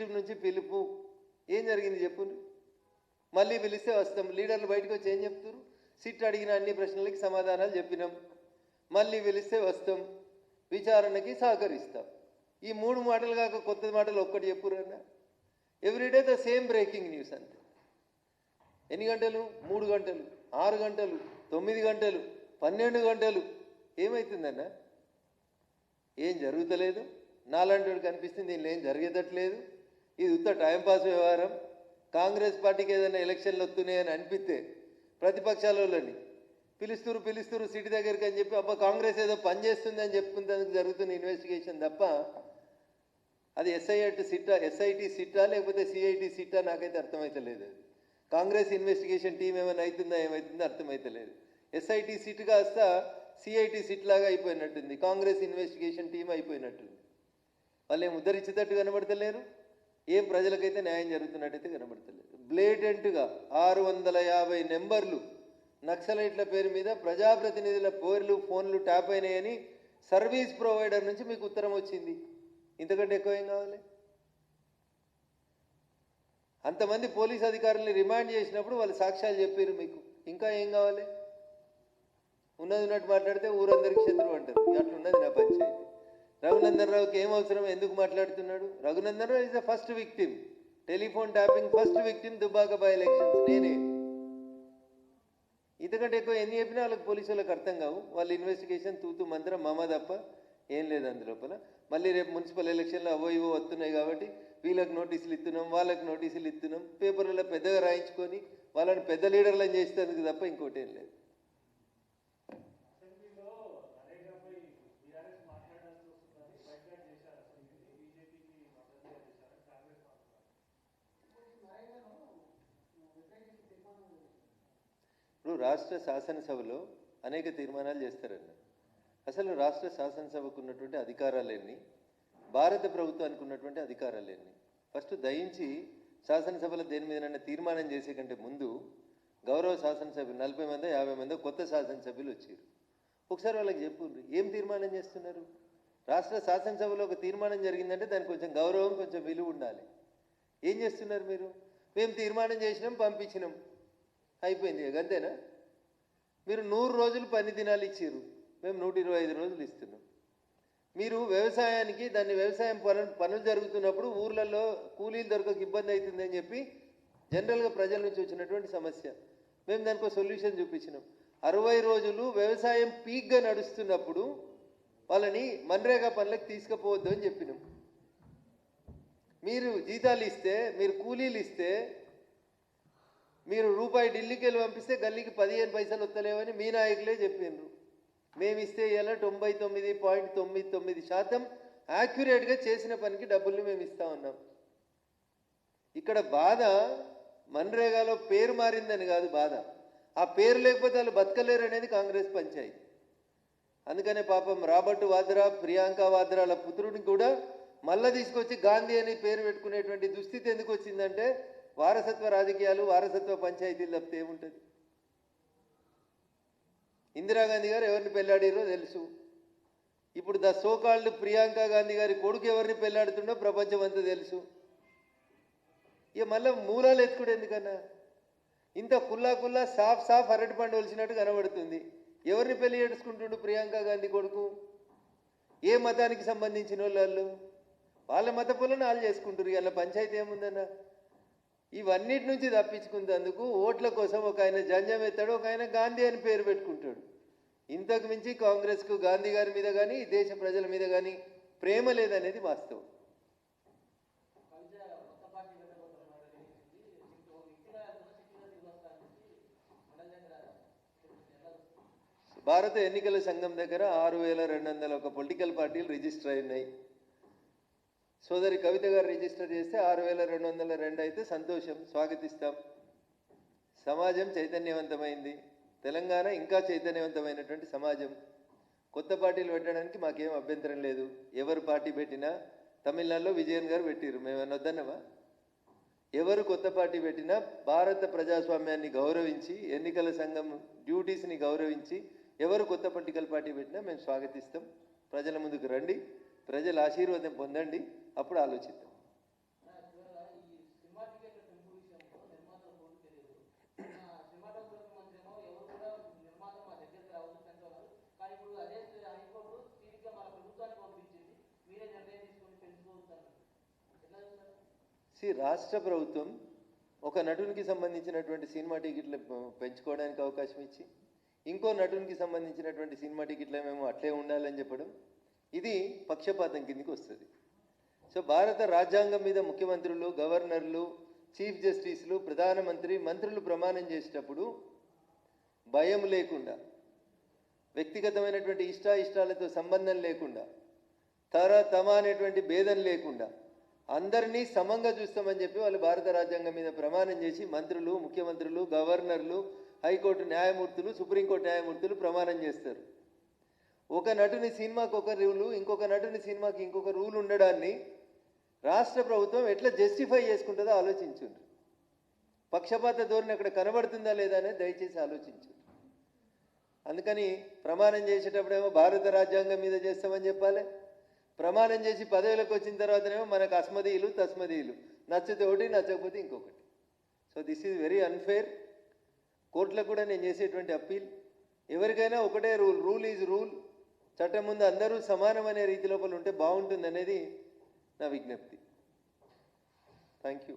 SIT నుంచి పిలుపు. ఏం జరిగింది చెప్పు. మళ్ళీ పిలిస్తే వస్తాం. లీడర్లు బయటకు వచ్చి ఏం చెప్తారు? సిట్ అడిగిన అన్ని ప్రశ్నలకి సమాధానాలు చెప్పినాం. మళ్ళీ పిలిస్తే వస్తాం. విచారణకి సహకరిస్తాం. ఈ మూడు మాటలు కాక కొత్త మాటలు ఒక్కటి చెప్పురన్నా everyday the same breaking news అంతే. ఎన్ని గంటలు? మూడు గంటలు. ఆరు గంటలు. తొమ్మిది గంటలు. పన్నెండు గంటలు. ఏమవుతుందన్నా ఏం జరుగుతలేదు? నాలాంటి కనిపిస్తుంది. దీనిలో ఏం జరిగేటట్లేదు? ఇది ఉత్త టైంపాస్ వ్యవహారం కాంగ్రెస్ పార్టీకి ఏదైనా ఎలక్షన్లు వస్తున్నాయని అనిపిస్తే ప్రతిపక్షాల వాళ్ళని పిలుస్తురు పిలుస్తురు సిటీ దగ్గరికి అని చెప్పి అబ్బా కాంగ్రెస్ ఏదో పని చేస్తుంది అని చెప్పుకునేందుకు జరుగుతున్న ఇన్వెస్టిగేషన్ తప్ప అది ఎస్ఐటి సిట్టా ఎస్ఐటి సిట్టా లేకపోతే సిఐటి సిట్టా నాకైతే అర్థమైతలేదు. కాంగ్రెస్ ఇన్వెస్టిగేషన్ టీం ఏమైనా అవుతుందా ఏమవుతుందో అర్థమైతలేదు. ఎస్ఐటి సిట్ కాస్త సిఐటి సిట్ లాగా అయిపోయినట్టుంది. కాంగ్రెస్ ఇన్వెస్టిగేషన్ టీం అయిపోయినట్టుంది. వాళ్ళు ఏం ఉద్ధరించేటట్టు కనబడతలేరు? ఏం ప్రజలకైతే న్యాయం జరుగుతున్నట్టయితే కనబడతలేదు. బ్లేటెంట్గా ఆరు వందల యాభై నెంబర్లు నక్సలైట్ల పేరు మీద ప్రజాప్రతినిధుల పేర్లు ఫోన్లు ట్యాప్ అయినాయని సర్వీస్ ప్రొవైడర్ నుంచి మీకు ఉత్తరం వచ్చింది. ఇంతకంటే ఎక్కువ ఏం కావాలి? అంతమంది పోలీస్ అధికారుల్ని రిమాండ్ చేసినప్పుడు వాళ్ళు సాక్ష్యాలు చెప్పారు మీకు. ఇంకా ఏం కావాలి? ఉన్నది ఉన్నట్టు మాట్లాడితే ఊరందరికీ శత్రువు అంటారు. అట్లున్నది నా పంచాయతీ. రఘునందన్ రావుకి ఏం అవసరం? ఎందుకు మాట్లాడుతున్నాడు? Raghunandan Rao is the first victim telephone tapping first victim Dubbaka by elections నేనే. ఇంతకంటే ఎక్కువ ఎన్ని చెప్పినా వాళ్ళకి పోలీసు వాళ్ళకి అర్థం కావు. వాళ్ళ ఇన్వెస్టిగేషన్ తూతు మంత్రం మమ తప్ప ఏం లేదు అందులోపల మళ్ళీ రేపు మున్సిపల్ ఎలక్షన్లో అవో ఇవో వస్తున్నాయి కాబట్టి వీళ్ళకి నోటీసులు ఇస్తున్నాం వాళ్ళకి నోటీసులు ఇస్తున్నాం పేపర్లలో పెద్దగా రాయించుకొని వాళ్ళని పెద్ద లీడర్లను చేసేందుకు తప్ప ఇంకోటి ఏం లేదు. రాష్ట్ర శాసనసభలో అనేక తీర్మానాలు చేస్తారన్న. అసలు రాష్ట్ర శాసనసభకు ఉన్నటువంటి అధికారాలేన్ని భారత ప్రభుత్వానికి ఉన్నటువంటి అధికారాలేన్ని ఫస్ట్ దయించి శాసనసభలో దేని మీదనైనా తీర్మానం చేసే కంటే ముందు గౌరవ శాసనసభ్యులు నలభై మంది యాభై మంది కొత్త శాసనసభ్యులు వచ్చారు. ఒకసారి వాళ్ళకి చెప్పు ఏం తీర్మానం చేస్తున్నారు? రాష్ట్ర శాసనసభలో ఒక తీర్మానం జరిగిందంటే దానికి కొంచెం గౌరవం కొంచెం విలువ ఉండాలి. ఏం చేస్తున్నారు మీరు? మేము తీర్మానం చేసినాం పంపించినాం. అయిపోయింది అంతేనా? మీరు నూరు రోజులు పని దినాలు ఇచ్చారు మేము నూట ఇరవై ఐదు రోజులు ఇస్తున్నాం. మీరు వ్యవసాయానికి దాన్ని వ్యవసాయం పనులు పనులు జరుగుతున్నప్పుడు ఊర్లలో కూలీలు దొరకక ఇబ్బంది అవుతుందని చెప్పి జనరల్గా ప్రజల నుంచి వచ్చినటువంటి సమస్య. మేము దానికి ఒక సొల్యూషన్ చూపించినాం. అరవై రోజులు వ్యవసాయం పీక్గా నడుస్తున్నప్పుడు వాళ్ళని మన్రేగా పనులకు తీసుకుపోవద్దు అని చెప్పినాం. మీరు జీతాలు ఇస్తే మీరు కూలీలు ఇస్తే మీరు రూపాయి ఢిల్లీకి వెళ్ళి పంపిస్తే గల్లీకి పదిహేను పైసలు వస్తలేవని మీ నాయకులే చెప్పిండ్రు. మేము ఇస్తే ఇలా తొంభై తొమ్మిది పాయింట్ తొమ్మిది తొమ్మిది శాతం యాక్యురేట్గా చేసిన పనికి డబ్బుల్ని మేము ఇస్తా ఉన్నాం. ఇక్కడ బాధ మన్రేగాలో పేరు మారిందని కాదు బాధ. ఆ పేరు లేకపోతే వాళ్ళు బతకలేరు అనేది కాంగ్రెస్ పంచాయతీ. అందుకనే పాపం రాబర్ట్ వాద్రా ప్రియాంక వాద్రాల పుత్రుడిని కూడా మళ్ళా తీసుకొచ్చి గాంధీ అని పేరు పెట్టుకునేటువంటి దుస్థితి ఎందుకు వచ్చిందంటే వారసత్వ రాజకీయాలు వారసత్వ పంచాయతీలు తప్పితే ఏముంటుంది? ఇందిరాగాంధీ గారు ఎవరిని పెళ్ళాడిరో తెలుసు. ఇప్పుడు ద సోకాల్డ్ ప్రియాంక గాంధీ గారి కొడుకు ఎవరిని పెళ్ళాడుతుండో ప్రపంచం అంతా తెలుసు. ఇక మళ్ళీ మూలాలు ఎత్తుకుడు ఎందుకన్నా? ఇంత కుల్లా కుల్లా సాఫ్ సాఫ్ అరటి పండు వలిసినట్టు కనబడుతుంది. ఎవరిని పెళ్ళి చేసుకుంటుండు ప్రియాంక గాంధీ కొడుకు? ఏ మతానికి సంబంధించిన వాళ్ళు? వాళ్ళ మత పొలను వాళ్ళు చేసుకుంటారు ఇలా పంచాయతీ ఏముందన్నా? ఇవన్నిటి నుంచి తప్పించుకున్నందుకు ఓట్ల కోసం ఒక ఆయన జంజం ఎత్తాడు ఒక ఆయన గాంధీ అని పేరు పెట్టుకుంటాడు. ఇంతకు మించి కాంగ్రెస్కు గాంధీ గారి మీద కానీ దేశ ప్రజల మీద కానీ ప్రేమ లేదనేది వాస్తవం. భారత ఎన్నికల సంఘం దగ్గర ఆరు వేల రెండు వందల ఒక పొలిటికల్ పార్టీలు రిజిస్టర్ అయినాయి. సోదరి కవిత గారు రిజిస్టర్ చేస్తే ఆరు వేల రెండు వందల రెండు అయితే సంతోషం స్వాగతిస్తాం. సమాజం చైతన్యవంతమైంది. తెలంగాణ ఇంకా చైతన్యవంతమైనటువంటి సమాజం. కొత్త పార్టీలు పెట్టడానికి మాకేం అభ్యంతరం లేదు. ఎవరు పార్టీ పెట్టినా తమిళనాడులో విజయన్ గారు పెట్టిరు మేము వద్దన్నవా? ఎవరు కొత్త పార్టీ పెట్టినా భారత ప్రజాస్వామ్యాన్ని గౌరవించి ఎన్నికల సంఘం డ్యూటీస్ని గౌరవించి ఎవరు కొత్త పొలిటికల్ పార్టీ పెట్టినా మేము స్వాగతిస్తాం. ప్రజల ముందుకు రండి. ప్రజల ఆశీర్వాదం పొందండి. అప్పుడు ఆలోచిద్దాం. రాష్ట్ర ప్రభుత్వం ఒక నటునికి సంబంధించినటువంటి సినిమా టికెట్లు పెంచుకోవడానికి అవకాశం ఇచ్చి ఇంకో నటునికి సంబంధించినటువంటి సినిమా టికెట్లు మేము అట్లే ఉండాలని చెప్పడం ఇది పక్షపాతం కిందికి వస్తుంది. సో భారత రాజ్యాంగం మీద ముఖ్యమంత్రులు గవర్నర్లు చీఫ్ జస్టిస్లు ప్రధానమంత్రి మంత్రులు ప్రమాణం చేసేటప్పుడు భయం లేకుండా వ్యక్తిగతమైనటువంటి ఇష్టాయిష్టాలతో సంబంధం లేకుండా తర తమ అనేటువంటి భేదం లేకుండా అందరినీ సమంగా చూస్తామని చెప్పి వాళ్ళు భారత రాజ్యాంగం మీద ప్రమాణం చేసి మంత్రులు ముఖ్యమంత్రులు గవర్నర్లు హైకోర్టు న్యాయమూర్తులు సుప్రీంకోర్టు న్యాయమూర్తులు ప్రమాణం చేస్తారు. ఒక నటుని సినిమాకి ఒక రూలు ఇంకొక నటుని సినిమాకి ఇంకొక రూల్ ఉండడాన్ని రాష్ట్ర ప్రభుత్వం ఎట్లా జస్టిఫై చేసుకుంటుందో ఆలోచించుండ్రు. పక్షపాత ధోరణి అక్కడ కనబడుతుందా లేదా అనేది దయచేసి ఆలోచించు అందుకని ప్రమాణం చేసేటప్పుడేమో భారత రాజ్యాంగం మీద చేస్తామని చెప్పాలి. ప్రమాణం చేసి పదవిలోకి వచ్చిన తర్వాతనేమో మనకు అస్మదీయులు తస్మదీయులు. నచ్చితే ఒకటి నచ్చకపోతే ఇంకొకటి. So this is very unfair కోర్టులకు కూడా నేను చేసేటువంటి అప్పీల్. ఎవరికైనా ఒకటే రూల్ రూల్ ఈజ్ రూల్ చట్టం ముందు అందరూ సమానమనే రీతి లోపల ఉంటే బాగుంటుంది అనేది నా విజ్ఞప్తి. Thank you